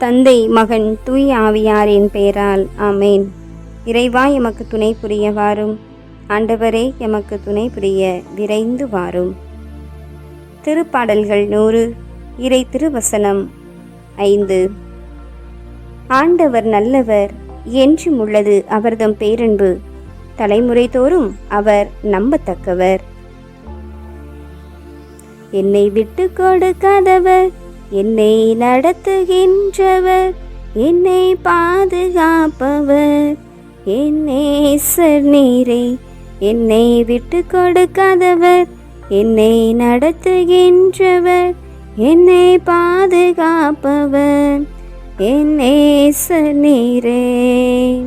தந்தை மகன் தூய் ஆவியாரின் பெயரால். ஆமேன். இறைவா எமக்கு துணை புரிய வாரும். ஆண்டவரே எமக்கு துணை புரிய விரைந்து வாரும். திருப்பாடல்கள் நூறு இறை திருவசனம் ஐந்து. ஆண்டவர் நல்லவர் என்றும் உள்ளது அவர்தம் பேரன்பு. தலைமுறை தோறும் அவர் நம்பத்தக்கவர். என்னை விட்டு கொடுக்காதவர் என்னை நடத்துகின்றவர் என்னை பாதுகாப்பவர். என்னை நேசர் நீரே என்னை விட்டு கொடுக்காதவர். என்னை நடத்துகின்றவர் என்னை பாதுகாப்பவர். என்னை நேசர் நீரே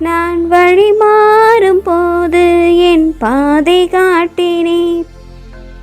நான் வழி மாறும் போது என் பாதை காட்டினேன்.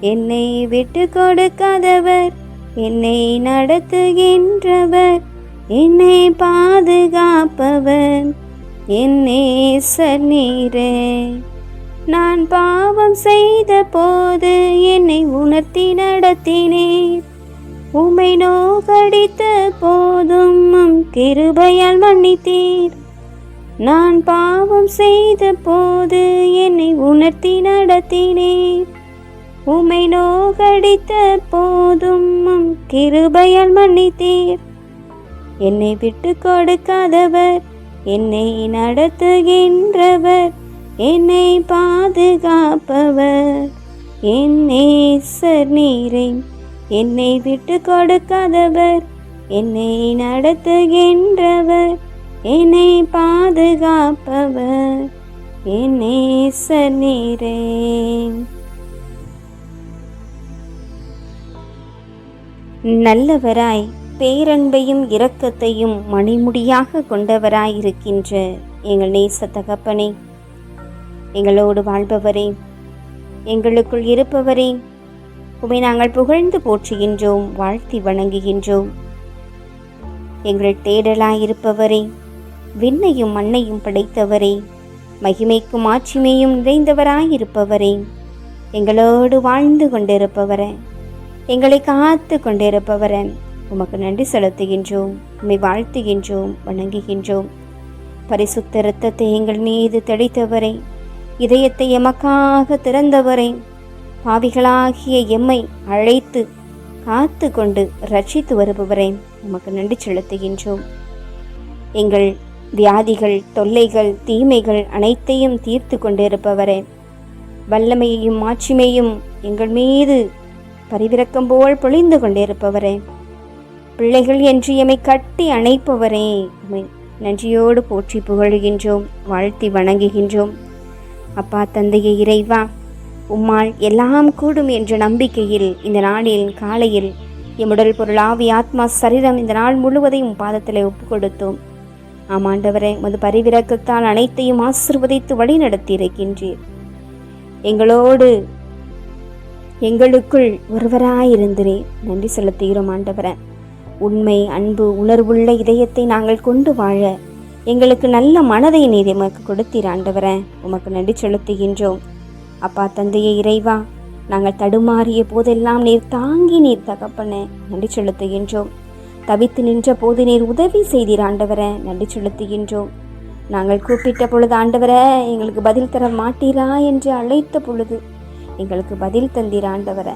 என்னை விட்டு கொடுக்காதவர் என்னை நடத்துகின்றவர் என்னை பாதுகாப்பவர் என்னை நேசர் நீரே நான் பாவம் செய்த போது என்னை உணர்த்தி நடத்தினீர். உமை நோகடித்த போதும் கிருபையால் மன்னித்தீர். நான் பாவம் செய்த போது என்னை உணர்த்தி நடத்தினேன் உமை போதும் உம் கிருபையால் மன்னித்தீர். என்னை விட்டு கொடுக்காதவர் என்னை நடத்துகின்றவர் என்னை பாதுகாப்பவர். என்னை நீரே என்னை விட்டு கொடுக்காதவர் என்னை நடத்துகின்றவர் என்னை பாதுகாப்பவர். என்னை நேசர் நீரே. நல்லவராய் பேரன்பையும் இரக்கத்தையும் மணிமுடியாக கொண்டவராயிருக்கின்ற எங்கள் நேச தகப்பனே. எங்களோடு வாழ்பவரே எங்களுக்குள் இருப்பவரே உமை நாங்கள் புகழ்ந்து போற்றுகின்றோம் வாழ்த்தி வணங்குகின்றோம். எங்கள் தேடலாயிருப்பவரே விண்ணையும் மண்ணையும் படைத்தவரே மகிமைக்கும் ஆட்சிமையும் நிறைந்தவராயிருப்பவரே எங்களோடு வாழ்ந்து கொண்டிருப்பவரே. எங்களை காத்து கொண்டிருப்பவரே உமக்கு நன்றி செலுத்துகின்றோம் உம்மை வாழ்த்துகின்றோம் வணங்குகின்றோம். பரிசுத்த இரத்தத்தை எங்கள் மீது தெளித்தவரை இதயத்தை எமக்காக திறந்தவரை பாவிகளாகிய எம்மை அழைத்து காத்து கொண்டு ரட்சித்து வருபவரை உமக்கு நன்றி செலுத்துகின்றோம். எங்கள் வியாதிகள் தொல்லைகள் தீமைகள் அனைத்தையும் தீர்த்து கொண்டிருப்பவரே வல்லமையையும் மாட்சிமையும் எங்கள் மீது பரிவிறக்கம் போல் பொழிந்து கொண்டிருப்பவரே. பிள்ளைகள் என்று எம்மை கட்டி அணைப்பவரே. நன்றியோடு போற்றி புகழுகின்றோம் வாழ்த்தி வணங்குகின்றோம். அப்பா தந்தையை இறைவா உம்மால் எல்லாம் கூடும் என்ற நம்பிக்கையில் இந்த நாளில் காலையில் எம்முடல் பொருள் ஆவி ஆத்மா சரீரம் இந்த நாள் முழுவதையும் பாதத்தில் ஒப்பு கொடுத்தோம் ஆமாண்டவரே உமது பரிவிறக்கத்தால் அனைத்தையும் ஆசிர்வதித்து வழி நடத்தி இருக்கின்றீர் எங்களோடு எங்களுக்குள் ஒருவராயிருந்திரே. நன்றி செலுத்துகிறோம் ஆண்டவரே. உண்மை அன்பு உணர்வுள்ள இதயத்தை நாங்கள் கொண்டு வாழ எங்களுக்கு நல்ல மனதை நீர் எமக்கு கொடுத்தீர் ஆண்டவரே. உமக்கு நன்றி செலுத்துகின்றோம். அப்பா தந்தையே இறைவா நாங்கள் தடுமாறிய போதெல்லாம் நீர் தாங்கி நீர் தகப்பன நன்றி செலுத்துகின்றோம். தவித்து நின்ற போது நீர் உதவி செய்தீர் ஆண்டவரே நன்றி செலுத்துகின்றோம். நாங்கள் கூப்பிட்ட பொழுது ஆண்டவரே எங்களுக்கு பதில் தர மாட்டீரா என்று அழைத்த பொழுது எங்களுக்கு பதில் தந்தீர் ஆண்டவர.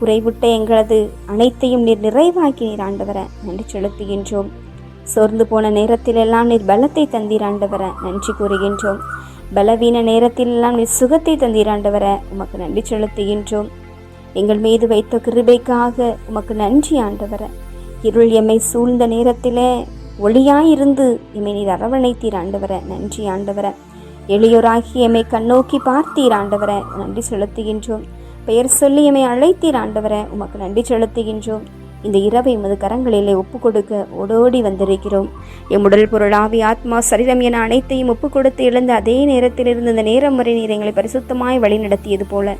குறைவிட்ட எங்களது அனைத்தையும் நீர் நிறைவாக்கி நீர் நன்றி செலுத்துகின்றோம். சோர்ந்து போன நேரத்திலெல்லாம் நீர் பலத்தை தந்தீர் ஆண்டவரே. நன்றி கூறுகின்றோம். பலவீன நேரத்திலெல்லாம் நீர் சுகத்தை தந்தீர் உமக்கு நன்றி செலுத்துகின்றோம். எங்கள் மீது வைத்த கிருபைக்காக உமக்கு நன்றி ஆண்டவர. இருள் எம்மை சூழ்ந்த நேரத்திலே ஒளியாயிருந்து எம்மை நீர் அரவணைத்தீர் ஆண்டவர. நன்றி ஆண்டவர. எளியோராகிய எம்மை கண்ணோக்கி பார்த்தீர் ஆண்டவரை நன்றி செலுத்துகின்றோம். பெயர் சொல்லி எம்மை அழைத்தீர் ஆண்டவரை உமக்கு நன்றி செலுத்துகின்றோம். இந்த இரவை உமது கரங்களிலே ஒப்பு கொடுக்க ஓடோடி வந்திருக்கிறோம். எம் உடல் பொருளாவி ஆத்மா சரீரம் என அனைத்தையும் ஒப்பு கொடுத்து எழுந்த அதே நேரத்தில் இருந்து இந்த நேரம் வரை நீர் எங்களை பரிசுத்தமாய் வழி நடத்தியது போல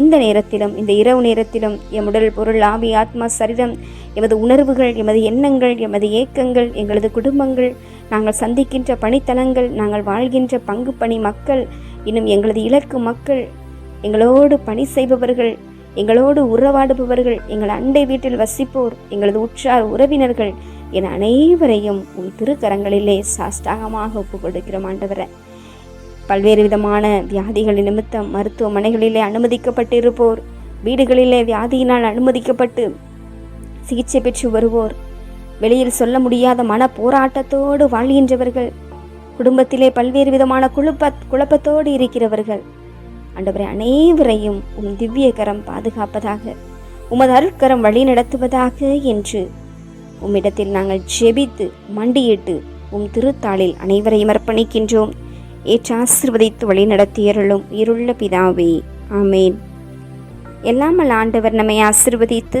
இந்த நேரத்திலும் இந்த இரவு நேரத்திலும் எம்முடல் பொருள் ஆவி ஆத்மா சரீரம் எமது உணர்வுகள் எமது எண்ணங்கள் எமது ஏக்கங்கள் எங்களது குடும்பங்கள் நாங்கள் சந்திக்கின்ற பணித்தலங்கள் நாங்கள் வாழ்கின்ற பங்கு பணி மக்கள் இன்னும் எங்களது இலக்கு மக்கள் எங்களோடு பணி செய்பவர்கள் எங்களோடு உறவாடுபவர்கள் எங்கள் அண்டை வீட்டில் வசிப்போர் எங்களது உற்றார் உறவினர்கள் என அனைவரையும் உன் திருக்கரங்களிலே சாஷ்டாகமாக ஒப்புக் கொடுக்கிறோம் ஆண்டவரை. பல்வேறு விதமான வியாதிகள் நிமித்தம் மருத்துவமனைகளிலே அனுமதிக்கப்பட்டிருப்போர் வீடுகளிலே வியாதியினால் அனுமதிக்கப்பட்டு சிகிச்சை பெற்று வருவோர். வெளியில் சொல்ல முடியாத மன போராட்டத்தோடு வாழ்கின்றவர்கள். குடும்பத்திலே பல்வேறு விதமான குழப்ப குழப்பத்தோடு இருக்கிறவர்கள். ஆண்டவரை அனைவரையும் உம் திவ்ய கரம் பாதுகாப்பதாக உமது அருட்கரம் வழி நடத்துவதாக என்று உம்மிடத்தில் நாங்கள் ஜெபித்து மண்டியிட்டு உம் திருத்தாளில் அனைவரையும் அர்ப்பணிக்கின்றோம். ஏற்று ஆசிர்வதித்து வழி நடத்தியருளும் இருள்ள பிதாவே. ஆமேன். எல்லாமல் ஆண்டவர் நம்மை ஆசிர்வதித்து